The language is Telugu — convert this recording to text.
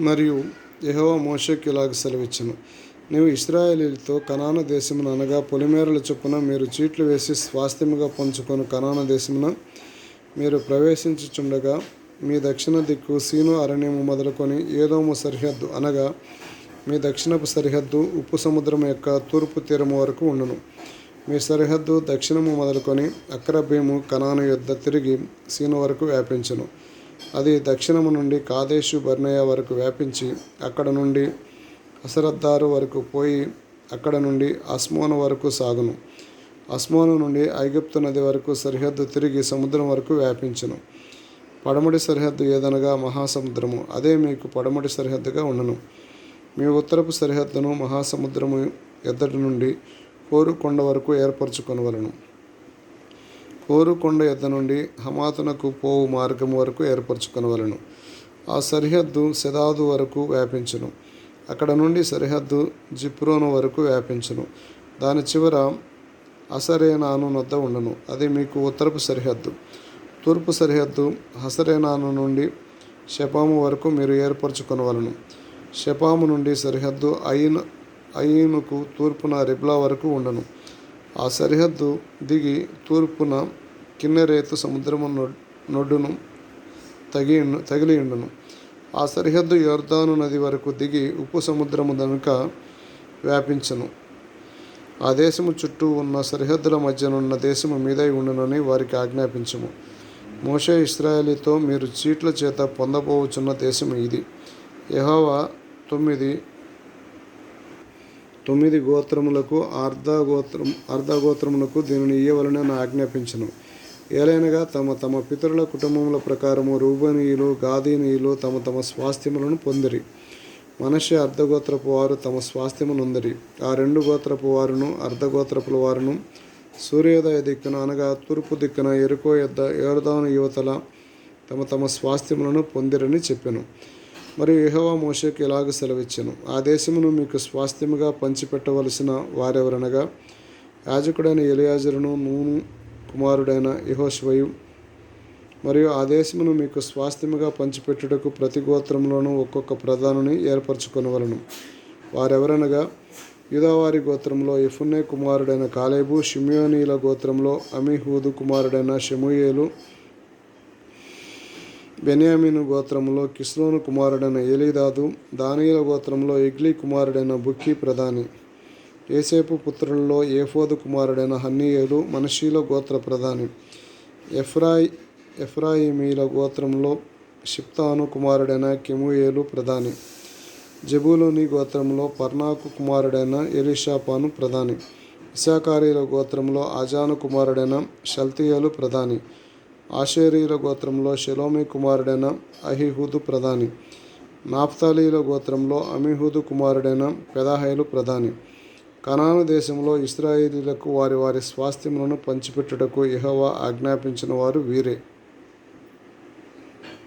మరియు యెహోవా మోషకి ఇలాగ సెలవిచ్చెను. నీవు ఇస్రాయేలీలతో కనాన దేశమున అనగా పొలిమేరల చొప్పున మీరు చీట్లు వేసి స్వాస్థ్యముగా పంచుకొని కనాన దేశమున. మీరు ప్రవేశించుచుండగా మీ దక్షిణ దిక్కు సీను అరణ్యము మొదలుకొని ఏదోము సరిహద్దు అనగా మీ దక్షిణపు సరిహద్దు ఉప్పు సముద్రం యొక్క తూర్పు తీరము వరకు ఉండును. మీ సరిహద్దు దక్షిణము మొదలుకొని అక్రభీము కనాను యుద్ధ తిరిగి సీను వరకు వ్యాపించును. అది దక్షిణము నుండి కాదేశు బర్నయ వరకు వ్యాపించి అక్కడ నుండి అసరద్దారు వరకు పోయి అక్కడ నుండి అస్మోను వరకు సాగును. అస్మోను నుండి ఐగుప్తు నది వరకు సరిహద్దు తిరిగి సముద్రం వరకు వ్యాపించును. పడమటి సరిహద్దు ఏదనగా మహాసముద్రము అదే మీకు పడమటి సరిహద్దుగా ఉండను. మీ ఉత్తరపు సరిహద్దును మహాసముద్రము ఎద్దటి నుండి కోరుకొండ వరకు ఏర్పరచుకొనవలను. కోరుకొండ ఎద్ద నుండి హమాతునకు పోవు మార్గం వరకు ఏర్పరచుకొనవలను. ఆ సరిహద్దు శదాదు వరకు వ్యాపించును. అక్కడ నుండి సరిహద్దు జిప్రోను వరకు వ్యాపించును. దాని చివర అసరేనాను నొద్ద ఉండను. అది మీకు ఉత్తరపు సరిహద్దు. తూర్పు సరిహద్దు హసరేనాను నుండి షపాము వరకు మీరు ఏర్పరచుకొనవలను. షపాము నుండి సరిహద్దు అయిన్ అయీనుకు తూర్పున రిబ్లా వరకు ఉండను. ఆ సరిహద్దు దిగి తూర్పున కిన్నెరేతు సముద్రము నొడ్డును తగి తగిలియుండును. ఆ సరిహద్దు యోర్దాను నది వరకు దిగి ఉప్పు సముద్రము దనుక వ్యాపించను. ఆ దేశము చుట్టూ ఉన్న సరిహద్దుల మధ్యనున్న దేశము మీదై ఉండునని వారికి ఆజ్ఞాపించము. మోషే ఇస్రాయలీతో మీరు చీట్ల చేత పొందబోచున్న దేశం ఇది. యహోవా తొమ్మిది తొమ్మిది గోత్రములకు అర్ధ గోత్రం అర్ధ గోత్రములకు దీనిని ఇయ్యవలనని ఆజ్ఞాపించను. ఏలైనగా తమ తమ పితరుల కుటుంబముల ప్రకారము రూబనీయులు గాదీనీయులు తమ తమ స్వాస్థ్యములను పొందిరి. మనిషి అర్ధగోత్రపు వారు తమ స్వాస్థ్యమునుందరి. ఆ రెండు గోత్రపు వారును అర్ధగోత్రపుల వారును సూర్యోదయ దిక్కున అనగా తూర్పు దిక్కున ఎరుకో యొద్ద ఏర్దాను యువతల తమ తమ స్వాస్థ్యములను పొందిరని చెప్పాను. మరియు యహోవా మోషేకి ఇలాగ సెలవిచ్చాను? ఆ దేశమును మీకు స్వాస్థ్యముగా పంచిపెట్టవలసిన వారెవరనగా? యాజకుడైన ఎలియాజరును నూను కుమారుడైన యహోశ్వయు మరియు ఆ దేశమును మీకు స్వాస్థ్యముగా పంచిపెట్టుటకు ప్రతి గోత్రంలోనూ ఒక్కొక్క ప్రధానుని ఏర్పరచుకొనవలను. వారెవరనగా యూదావారి గోత్రంలో ఇఫున్నే కుమారుడైన కాలేబు షిమ్యోనీల గోత్రంలో అమీహూదు కుమారుడైన షెముయేలు బెన్యామీను గోత్రంలో కిస్లోను కుమారుడైన ఎలీదాదు దానియుల గోత్రంలో ఎగ్లీ కుమారుడైన బుక్కి ప్రధాని. ఏసేపు పుత్రులలో ఏఫోదు కుమారుడైన హన్నీయేలు మనషీల గోత్ర ప్రధాని. ఎఫ్రాయి ఎఫ్రాయిమీల గోత్రంలో షిప్తాను కుమారుడైన కెముయేలు ప్రధాని. జబూలోని గోత్రంలో పర్నాకు కుమారుడైన ఎలీషాపాను ప్రధాని. ఇశాకారీల గోత్రంలో అజాను కుమారుడైన షల్తియలు ప్రధాని. ఆషేరీల గోత్రంలో షెలోమి కుమారుడైన అహిహూదు ప్రధాని. నాఫ్తాలీల గోత్రంలో అమిహూదు కుమారుడైన పెదాహైలు ప్రధాని. కనాను దేశంలో ఇస్రాయేలీలకు వారి వారి స్వాస్థ్యములను పంచిపెట్టుటకు యెహోవా ఆజ్ఞాపించిన వారు వీరే.